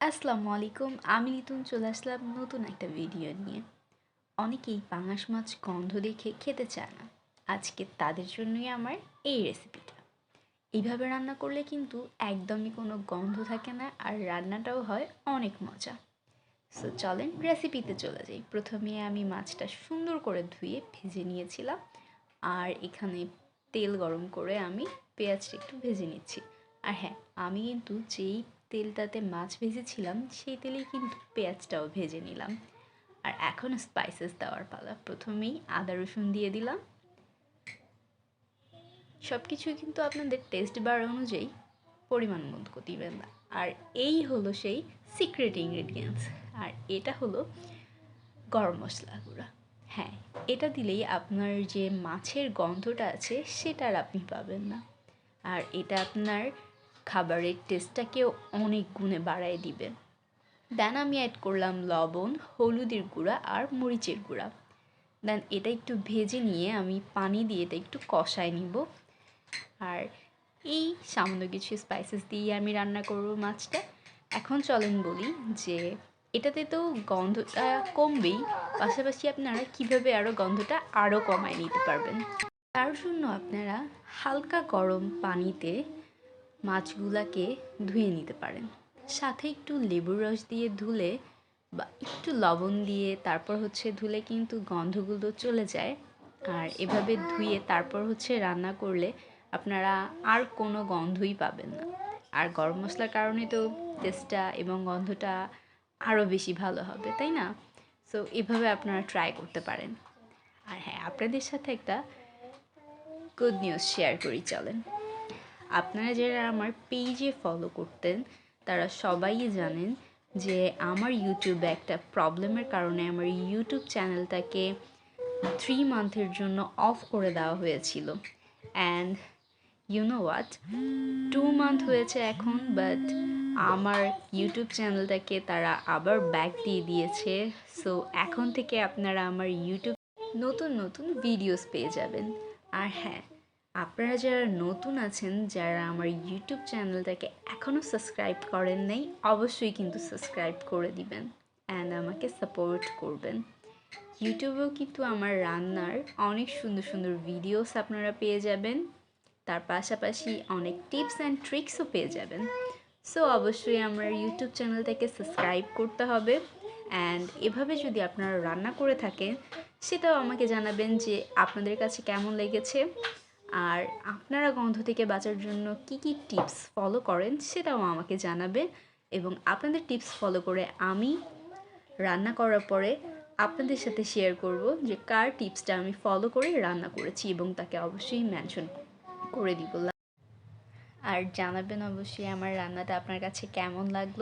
আসসালামু আলাইকুম, আমি নিতুন, চলে আসলাম নতুন একটা ভিডিও নিয়ে। অনেকেই পাঙাশ মাছ গন্ধ দেখে খেতে চায় না। আজকে তাদের জন্যই আমার এই রেসিপিটা এইভাবে রান্না করলে কিন্তু একদমই কোনো গন্ধ থাকে না আর রান্নাটাও হয় অনেক মজা। সো চলেন রেসিপিতে চলে যাই। প্রথমে আমি মাছটা সুন্দর করে ধুয়ে ভেজে নিয়েছিলাম আর এখানে তেল গরম করে আমি পেঁয়াজটা একটু ভেজে নিচ্ছি। আর হ্যাঁ আমি কিন্তু যেই তেলটাতে মাছ ভেজেছিলাম, সেই তেলেই কিন্তু পেঁয়াজটাও ভেজে নিলাম। আর এখন স্পাইসেস দেওয়ার পালা। প্রথমেই আদা রসুন দিয়ে দিলাম। সব কিছুই কিন্তু আপনাদের টেস্ট বার অনুযায়ী পরিমাণ মতো দিবেন আর এই হলো সেই সিক্রেট ইনগ্রেডিয়েন্টস আর এটা হলো গরম মশলা গুঁড়া। হ্যাঁ এটা দিলেই আপনার যে মাছের গন্ধটা আছে, সেটা আর আপনি পাবেন না। আর এটা আপনার খাবারের টেস্টটাকেও অনেক গুণে বাড়ায় দিবে। দেন আমি অ্যাড করলাম লবণ, হলুদের গুঁড়া আর মরিচের গুঁড়া। দেন এটা একটু ভেজে নিয়ে আমি পানি দিয়ে এটা একটু কষায় নিব। আর এই সামান্য কিছু স্পাইসেস দিয়ে আমি রান্না করব মাছটা। এখন চলেন বলি যে এটাতে তো গন্ধটা কমবেই, পাশাপাশি আপনারা কীভাবে আরও গন্ধটা আরও কমায় নিতে পারবেন। তার জন্য আপনারা হালকা গরম পানিতে মাছগুলাকে ধুয়ে নিতে পারেন। সাথে একটু লেবুর রস দিয়ে ধুলে বা একটু লবণ দিয়ে তারপর হচ্ছে ধুলে কিন্তু গন্ধগুলো চলে যায়। আর এভাবে ধুয়ে তারপর হচ্ছে রান্না করলে আপনারা আর কোনো গন্ধই পাবেন না। আর গরম মশলার কারণে তো টেস্টটা এবং গন্ধটা আরও বেশি ভালো হবে, তাই না? সো এভাবে আপনারা ট্রাই করতে পারেন। আর হ্যাঁ আপনাদের সাথে একটা গুড নিউজ শেয়ার করি, চলেন। আপনারা যারা আমার পেজে ফলো করতেন, তারা সবাই জানেন যে আমার ইউটিউবে একটা প্রবলেমের কারণে আমার ইউটিউব চ্যানেলটাকে থ্রি মান্থের জন্য অফ করে দেওয়া হয়েছিল। And you know what two month হয়েছে এখন বাট আমার ইউটিউব চ্যানেলটাকে তারা আবার ব্যাক দিয়ে দিয়েছে। সো এখন থেকে আপনারা আমার ইউটিউব নতুন নতুন ভিডিওস পেয়ে যাবেন। আর হ্যাঁ আপনারা যারা নতুন আছেন, যারা আমার ইউটিউব চ্যানেলটাকে এখনও সাবস্ক্রাইব করেন নাই, অবশ্যই কিন্তু সাবস্ক্রাইব করে দিবেন অ্যান্ড আমাকে সাপোর্ট করবেন। ইউটিউবেও কিন্তু আমার রান্নার অনেক সুন্দর সুন্দর ভিডিওস আপনারা পেয়ে যাবেন। তার পাশাপাশি অনেক টিপস অ্যান্ড ট্রিক্সও পেয়ে যাবেন। সো অবশ্যই আমার ইউটিউব চ্যানেলটাকে সাবস্ক্রাইব করতে হবে অ্যান্ড এভাবে যদি আপনারা রান্না করে থাকেন, সেটাও আমাকে জানাবেন যে আপনাদের কাছে কেমন লেগেছে। আর আপনারা গন্ধ থেকে বাঁচার জন্য কি কি টিপস ফলো করেন সেটাও আমাকে জানাবেন এবং আপনাদের টিপস ফলো করে আমি রান্না করার পরে আপনাদের সাথে শেয়ার করব যে কার টিপসটা আমি ফলো করে রান্না করেছি এবং তাকে অবশ্যই মেনশন করে দিব। আর জানাবেন অবশ্যই আমার রান্নাটা আপনার কাছে কেমন লাগল।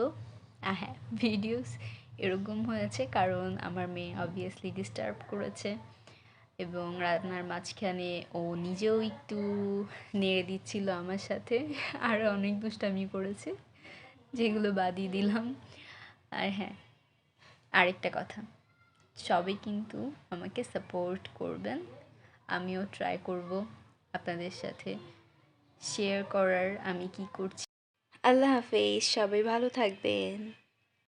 হ্যাঁ ভিডিওস এরকম হয়েছে কারণ আমার মেয়ে অবভিয়াসলি ডিস্টার্ব করেছে। এবং রান্নার মাঝখানে ও নিজেও একটু নেড়ে দিচ্ছিল আমার সাথে। আর অনেক দুষ্টামি করেছে, যেগুলো বাদিয়ে দিলাম। আর হ্যাঁ আরেকটা কথা, সবাই কিন্তু আমাকে সাপোর্ট করবেন, আমিও ট্রাই করব আপনাদের সাথে শেয়ার করার আমি কি করছি। আল্লাহ হাফেজ, সবাই ভালো থাকবেন।